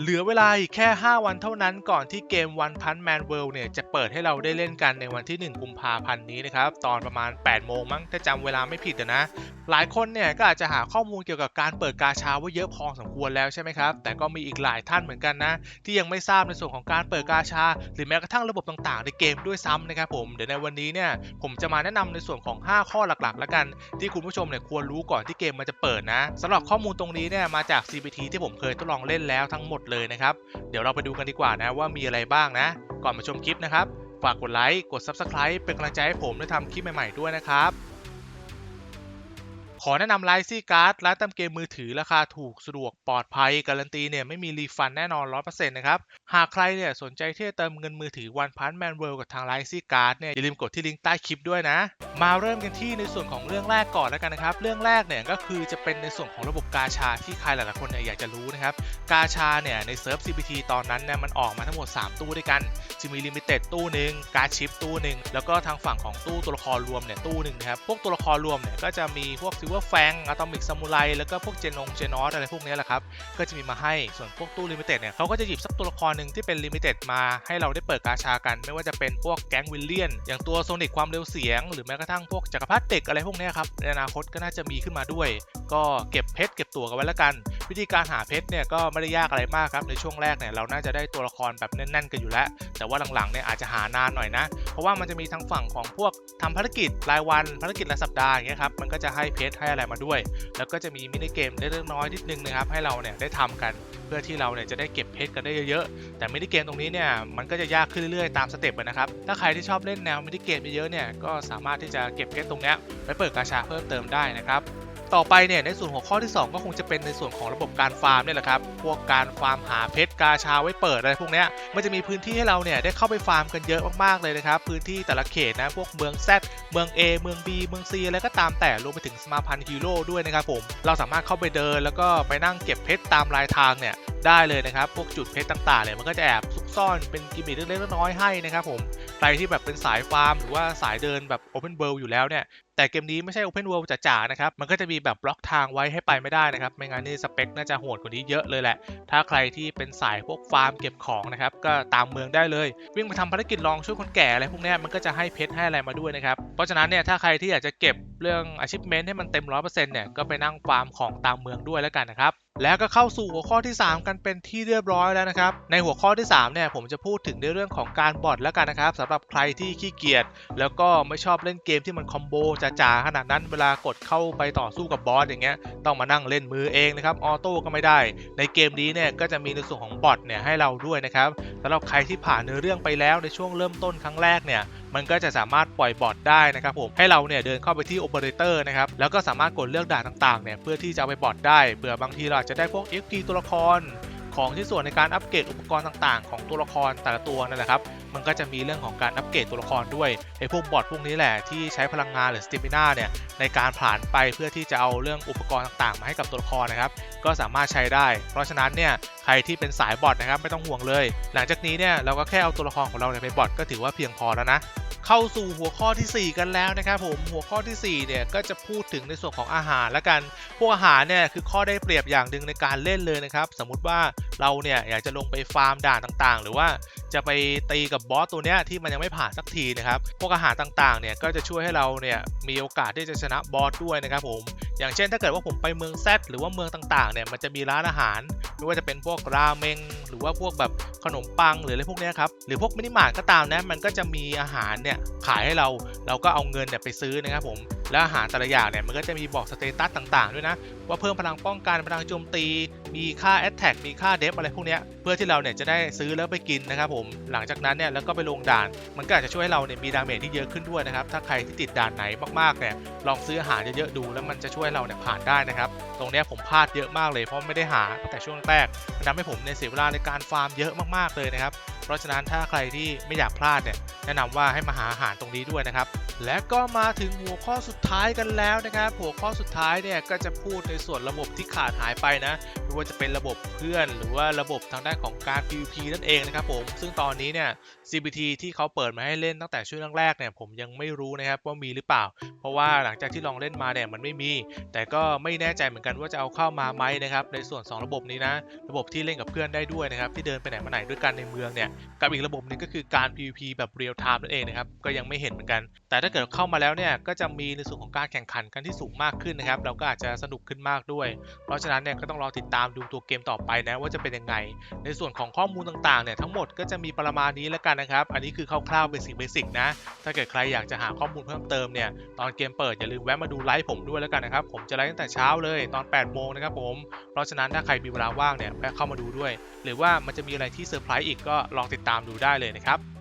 เหลือเวลาอีกแค่ 5 วันเท่านั้นก่อนที่เกม One Punch Man World เนี่ย จะเปิดให้เราได้เล่นกันในวันที่ 1 กุมภาพันธ์นี้นะครับ ตอนประมาณ 8 โมงมั้งถ้าจำเวลาไม่ผิดนะ หลายคนเนี่ย ก็อาจจะหาข้อมูลเกี่ยวกับการเปิดกาชาว่าเยอะพอสมควรแล้วใช่ไหมครับ แต่ก็มีอีกหลายท่านเหมือนกันนะ ที่ยังไม่ทราบในส่วนของการเปิดกาชา หรือแม้กระทั่งระบบต่างๆ ในเกมด้วยซ้ำนะครับผมเดี๋ยวในวันนี้เนี่ยผมจะมาแนะนำในส่วนของ 5 ข้อหลักๆ แล้วกัน ที่คุณผู้ชมเนี่ยควรรู้ก่อนที่เกมมันจะเปิดนะสำหรับข้อมูลตรงนี้เนี่ยมาจาก CBT ที่ผมเคยทดลองเล่นแล้วทั้งหมดเลยนะครับ เดี๋ยวเราไปดูกันดีกว่านะว่ามีอะไรบ้างนะ ก่อนมาชมคลิปนะครับ ฝากกดไลค์ กด Subscribe เป็นกำลังใจให้ผมได้ทำคลิปใหม่ๆด้วยนะครับ ขอแนะนำไลซี่การ์ดร้านเติมเกมมือถือราคาถูกสะดวกปลอดภัย การันตีเนี่ยไม่มีรีฟันแน่นอน 100%นะครับ หากใครเนี่ยสนใจที่จะเติมเงินมือถือ One Punch Man World กับทางไลซี่การ์ดเนี่ยอย่าลืมกดที่ลิงก์ใต้คลิปด้วยนะ มาเริ่มกันที่ในส่วนของเรื่องแรกก่อนแล้วกันนะครับ เรื่องแรกเนี่ยก็คือจะเป็นในส่วนของระบบกาชาที่ใครหลายๆคนเนี่ยอยากจะรู้นะครับกาชาเนี่ยในเซิร์ฟ CBT ตอนนั้นเนี่ยมันออกมาทั้งหมด 3 ตู้ด้วยกันจะมีลิมิเต็ดตู้หนึ่งการชิปตู้หนึ่งแล้วก็ทางฝั่งของตู้ตัวละครรวมเนี่ยตู้หนึ่งนะครับพวกตัวละครรวมเนี่ยก็จะมีพวกซิลเวอร์แฟงอะตอมิกซามูไรแล้วก็พวกเจนงเจนอสอะไรพวกนี้แหละครับ ก็จะมีมาให้ส่วนพวกตู้ลิมิเต็ดเนี่ยเขาก็จะหยิบสักตัวละครหนึ่งที่เป็นลิมิเต็ดมาให้เราได้เปิดกาชากัน ไม่ว่าจะเป็นพวกแก๊งวิลเลียน อย่างตัวโซนิกความเร็วเสียง หรือแม้กระทั่งพวกจักรพรรดิเด็กอะไรพวกนี้ครับในอนาคตก็น่าจะมีขึ้นมาด้วย ก็เก็บเพชรเก็บตัวกันไว้แล้วกัน วิธีการหาเพชรเนี่ยก็ไม่ได้ยากอะไรมากครับในช่วงแรกเนี่ยเราน่าจะได้ตัวละครแบบแน่นๆกันอยู่แล้ว แต่ว่าหลังๆเนี่ยอาจจะหานานหน่อยนะ เพราะว่ามันจะมีทั้งฝั่งของพวกทำภารกิจรายวันภารกิจรายสัปดาห์อย่างเงี้ยครับมันก็จะให้เพชรให้อะไรมาด้วย แล้วก็จะมีมินิเกมเล็กๆน้อยนิดนึงนะครับให้เราเนี่ยได้ทำกันเพื่อที่เราเนี่ยจะได้เก็บเพชรกันได้เยอะๆ แต่มินิเกมตรงนี้เนี่ยมันก็จะยากขึ้นเรื่อยๆ ตามสเต็ปนะครับ ถ้าใครที่ชอบเล่นแนวมินิเกมเยอะๆเนี่ยก็สามารถที่จะเก็บเพชรตรงเนี้ยไปเปิดกาชาเพิ่มเติมได้นะครับ ต่อไปเนี่ยในส่วนของข้อที่ 2 ก็คงจะเป็นในส่วนของระบบการฟาร์มเนี่ยแหละครับ พวกการฟาร์มหาเพชรกาชาไว้เปิดอะไรพวกเนี้ยมันจะมีพื้นที่ให้เราเนี่ยได้เข้าไปฟาร์มกันเยอะมากๆเลยนะครับ พื้นที่แต่ละเขตนะพวกเมือง Z เมือง A เมือง B เมือง C อะไรก็ตามแต่รวมไปถึงสมาพันธ์ฮีโร่ด้วยนะครับผม เราสามารถเข้าไปเดิน แล้วก็ไปนั่งเก็บเพชรตามรายทางเนี่ยได้เลยนะครับ พวกจุดเพชรต่างๆเนี่ยมันก็จะแอบซุกซ่อนเป็นกิมมิคเล็กๆน้อยๆให้นะครับผมใครที่แบบเป็นสายฟาร์ม หรือว่าสายเดินแบบ Open World อยู่แล้วเนี่ย แต่เกมนี้ไม่ใช่ Open World จ๋าๆนะครับ มันก็จะมีแบบบล็อกทางไว้ให้ไปไม่ได้นะครับ ไม่งั้นนี่สเปคน่าจะโหดกว่านี้เยอะเลยแหละ ถ้าใครที่เป็นสายพวกฟาร์มเก็บของนะครับ ก็ตามเมืองได้เลย วิ่งไปทำภารกิจลองช่วยคนแก่อะไรพวกนี้มันก็จะให้เพชรให้อะไรมาด้วยนะครับ เพราะฉะนั้นเนี่ยถ้าใครที่อยากจะเก็บเรื่อง achievement ให้มันเต็ม 100%เนี่ยก็ไปนั่งฟาร์มของตามเมืองด้วยแล้วกันนะครับแล้วก็เข้าสู่หัวข้อที่ 3 กันเป็นที่เรียบร้อยแล้วนะครับ ในหัวข้อที่3เนี่ยผมจะพูดถึงในเรื่องของการบอทแล้วกันนะครับสำหรับใครที่ขี้เกียจแล้วก็ไม่ชอบเล่นเกมที่มันคอมโบจาขนาดนั้นเวลากดเข้าไปต่อสู้กับบอสอย่างเงี้ยต้องมานั่งเล่นมือเองนะครับออโต้ก็ไม่ได้ ในเกมนี้เนี่ยก็จะมีในส่วนของบอทเนี่ยให้เราด้วยนะครับสำหรับใครที่ผ่านเนื้อเรื่องไปแล้วในช่วงเริ่มต้นครั้งแรกเนี่ยมันก็จะสามารถปล่อยบอทได้นะครับผมให้เราเนี่ยเดินเข้าไปที่โอเปอเรเตอร์นะครับแล้วก็สามารถกดเลือกด่านต่างๆเนี่ยเพื่อที่จะเอาไปบอทได้เผื่อบางทีเราอาจจะได้พวก XP ตัวละคร ของที่ส่วนในการอัปเกรดอุปกรณ์ต่างๆ ของตัวละครแต่ละตัวนั่นแหละครับ มันก็จะมีเรื่องของการอัปเกรดตัวละครด้วยไอ้พวกบอทพวกนี้แหละที่ใช้พลังงานหรือสติมิน่าเนี่ยในการผ่านไปเพื่อที่จะเอาเรื่องอุปกรณ์ต่างๆ มาให้กับตัวละครนะครับ ก็สามารถใช้ได้ เพราะฉะนั้นเนี่ยใครที่เป็นสายบอทนะครับไม่ต้องห่วงเลย หลังจากนี้เนี่ยเราก็แค่เอาตัวละครของเราเนี่ยไปบอทก็ถือว่าเพียงพอแล้วนะเข้าสู่หัวข้อทีสี่ 4 กันแล้วนะครับผมหัวข้อทีสี่ 4 เนี่ยก็จะพูดถึงในส่วนของอาหารละกัน พวกอาหารเนี่ยคือข้อได้เปรียบอย่างหนึ่งในการเล่นเลยนะครับ สมมุติว่า เราเนี่ยอยากจะลงไปฟาร์มด่านต่างๆ หรือว่าจะไปตีกับบอสตัวเนี้ยที่มันยังไม่ผ่านสักทีนะครับ พวกอาหารต่างๆ เนี่ยก็จะช่วยให้เราเนี่ยมีโอกาสที่จะชนะบอสด้วยนะครับผม อย่างเช่นถ้าเกิดว่าผมไปเมืองแซดหรือว่าเมืองต่างๆ เนี่ยมันจะมีร้านอาหาร ไม่ว่าจะเป็นพวกราเมงหรือว่าพวกแบบขนมปังหรืออะไรพวกนี้ครับ หรือพวกมินิมาร์ทก็ตามนะ มันก็จะมีอาหารเนี่ยขายให้เรา เราก็เอาเงินเนี่ยไปซื้อนะครับผม แล้วอาหารแต่ละอย่างเนี่ยมันก็จะมีบอกสเตตัสต่างๆ ด้วยนะ ว่าเพิ่มพลังป้องกันพลังโจมตี มีค่าแอตแทกมีค่าเดฟอะไรพวกเนี้ยเพื่อที่เราเนี่ยจะได้ซื้อแล้วไปกินนะครับผมหลังจากนั้นเนี่ยแล้วก็ไปลงด่าน มันก็อาจจะช่วยให้เราเนี่ยมีดาเมจที่เยอะขึ้นด้วยนะครับถ้าใครที่ติดด่านไหนมากๆเนี่ยลองซื้ออาหารเยอะๆดู แล้วมันจะช่วยเราเนี่ยผ่านได้นะครับตรงเนี้ยผมพลาดเยอะมากเลยเพราะไม่ได้หาแต่ช่วงแรกมันทำให้ผมเนี่ยเสียเวลาในการฟาร์มเยอะมากๆเลยนะครับเพราะฉะนั้นถ้าใครที่ไม่อยากพลาดเนี่ยแนะนำว่าให้มาหาอาหารตรงนี้ด้วยนะครับ และก็มาถึงหัวข้อสุดท้ายกันแล้วนะครับ หัวข้อสุดท้ายเนี่ยก็จะพูดในส่วนระบบที่ขาดหายไปนะไม่ว่าจะเป็นระบบเพื่อน หรือว่าระบบทางด้านของการ PVP นั่นเองนะครับผม ซึ่งตอนนี้เนี่ย CBT ที่เขาเปิดมาให้เล่นตั้งแต่ช่วงแรกๆเนี่ยผมยังไม่รู้นะครับว่ามีหรือเปล่า เพราะว่าหลังจากที่ลองเล่นมาเนี่ยมันไม่มี แต่ก็ไม่แน่ใจเหมือนกันว่าจะเอาเข้ามาไหมนะครับในส่วน 2 ระบบนี้นะ ระบบที่เล่นกับเพื่อนได้ด้วยนะครับที่เดินไปไหนมาไหนด้วยกันในเมืองเนี่ยกับอีกระบบนึงก็คือการ PVP แบบเรียลไทม์นั่นเองนะครับก็ยังไม่เห็นเหมือนกันแต่ถ้าเกิดเข้ามาแล้วเนี่ยก็จะมีในส่วนของการแข่งขันกันที่สูงมากขึ้นนะครับ เราก็อาจจะสนุกขึ้นมากด้วย เพราะฉะนั้นเนี่ยก็ต้องรอติดตามดูตัวเกมต่อไปนะว่าจะเป็นยังไง ในส่วนของข้อมูลต่างๆเนี่ยทั้งหมดก็จะมีประมาณนี้แล้วกันนะครับ อันนี้คือคร่าวๆเบสิกเบสิกนะ ถ้าเกิดใครอยากจะหาข้อมูลเพิ่มเติมเนี่ยตอนเกมเปิดอย่าลืมแวะมาดูไลฟ์ผมด้วยแล้วกันนะครับ ผมจะไลฟ์ตั้งแต่เช้าเลยตอน 8 โมงนะครับผม เพราะฉะนั้นถ้าใครมีเวลาว่างเนี่ยแวะเข้ามาดูด้วย หรือว่ามันจะมีอะไรที่เซอร์ไพรส์อีกก็ลองติดตามดูได้เลยนะครับ